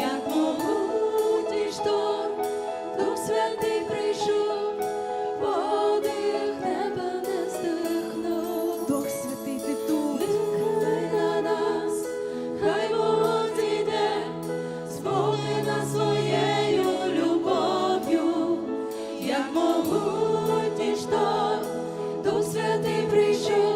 як могутній шторм, Дух святий прийшов, подих неба не. Дух святий ти тут, на нас, хай вогонь зійде, своєю любов'ю, як могутній шторм, Дух святий прийшов.